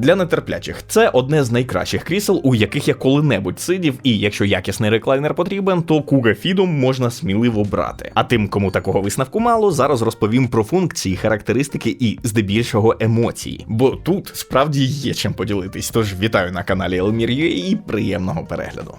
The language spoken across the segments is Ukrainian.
Для нетерплячих це одне з найкращих крісел, у яких я коли-небудь сидів, і якщо якісний реклайнер потрібен, то Kuga Fidum можна сміливо брати. А тим, кому такого висновку мало, зараз розповім про функції, характеристики і здебільшого емоції. Бо тут справді є чим поділитись. Тож вітаю на каналі Elmir.ua і приємного перегляду.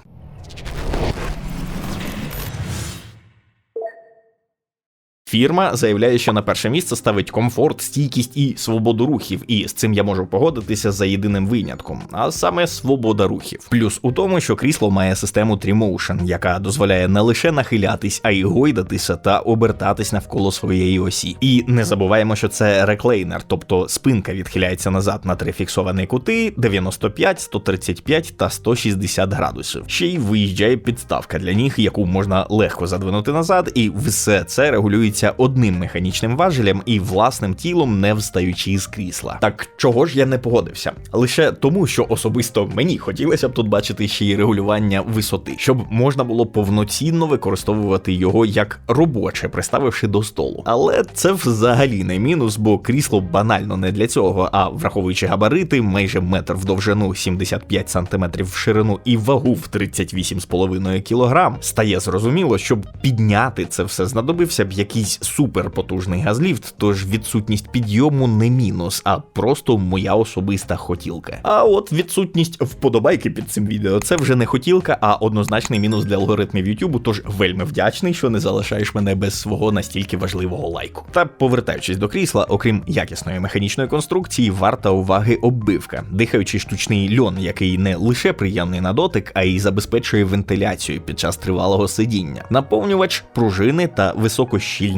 Фірма заявляє, що на перше місце ставить комфорт, стійкість і свободу рухів, і з цим я можу погодитися за єдиним винятком, а саме свобода рухів. Плюс у тому, що крісло має систему Trimotion, яка дозволяє не лише нахилятись, а й гойдатися та обертатись навколо своєї осі. І не забуваємо, що це реклейнер, тобто спинка відхиляється назад на три фіксовані кути 95, 135 та 160 градусів. Ще й виїжджає підставка для ніг, яку можна легко задвинути назад, і все це регулюється одним механічним важелем і власним тілом, не встаючи з крісла. Так чого ж я не погодився? Лише тому, що особисто мені хотілося б тут бачити ще й регулювання висоти, щоб можна було повноцінно використовувати його як робоче, приставивши до столу. Але це взагалі не мінус, бо крісло банально не для цього. А враховуючи габарити, майже метр в довжину, 75 см в ширину і вагу в 38,5 кг, стає зрозуміло, щоб підняти це все знадобився б якийсь суперпотужний газліфт, тож відсутність підйому не мінус, а просто моя особиста хотілка. А от відсутність вподобайки під цим відео це вже не хотілка, а однозначний мінус для алгоритмів YouTube, тож вельми вдячний, що не залишаєш мене без свого настільки важливого лайку. Та повертаючись до крісла, окрім якісної механічної конструкції, варта уваги оббивка, дихаючий штучний льон, який не лише приємний на дотик, а й забезпечує вентиляцію під час тривалого сидіння, наповнювач пружини та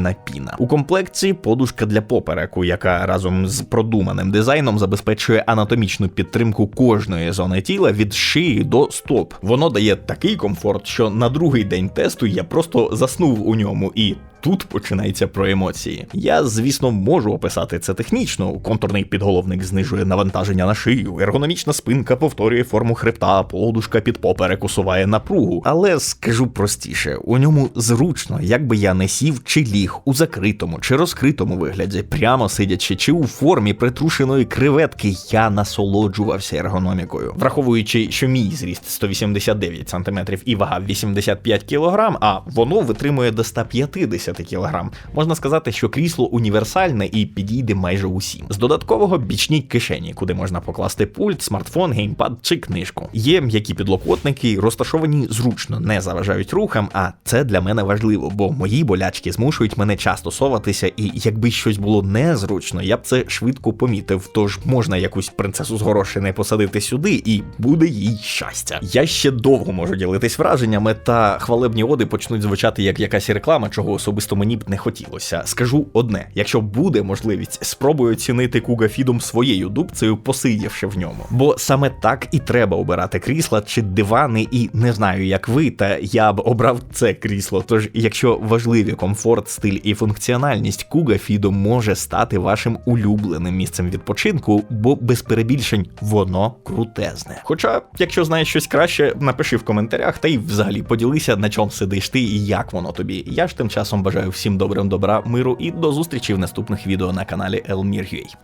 високощільна піна. У комплекті подушка для попереку, яка разом з продуманим дизайном забезпечує анатомічну підтримку кожної зони тіла від шиї до стоп. Воно дає такий комфорт, що на другий день тесту я просто заснув у ньому і. Тут починається про емоції. Я, звісно, можу описати це технічно. Контурний підголовник знижує навантаження на шию, ергономічна спинка повторює форму хребта, подушка під поперек усуває напругу. Але скажу простіше, у ньому зручно, як би я не сів чи ліг у закритому чи розкритому вигляді, прямо сидячи, чи у формі притрушеної креветки, я насолоджувався ергономікою, враховуючи, що мій зріст 189 см і вага 85 кг, а воно витримує до 150 кг. Можна сказати, що крісло універсальне і підійде майже усім. З додаткового бічній кишені, куди можна покласти пульт, смартфон, геймпад чи книжку. Є м'які підлокотники, розташовані зручно, не заважають рухам, а це для мене важливо, бо мої болячки змушують мене часто соватися, і якби щось було незручно, я б це швидко помітив. Тож можна якусь принцесу з горошини посадити сюди, і буде їй щастя. Я ще довго можу ділитись враженнями, та хвалебні оди почнуть звучати як якась реклама, чого особисто мені б не хотілося. Скажу одне: якщо буде можливість, спробую оцінити Куга Фідом своєю дубцею, посидівши в ньому. Бо саме так і треба обирати крісла чи дивани, і не знаю, як ви, та я б обрав це крісло. Тож, якщо важливі комфорт, стиль і функціональність, Куга Фідо може стати вашим улюбленим місцем відпочинку, бо без перебільшень воно крутезне. Хоча, якщо знаєш щось краще, напиши в коментарях та й взагалі поділися, на чому сидиш ти і як воно тобі. Я ж тим часом бажаю всім добрим добра, миру і до зустрічі в наступних відео на каналі Elmir.ua.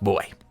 Бувай!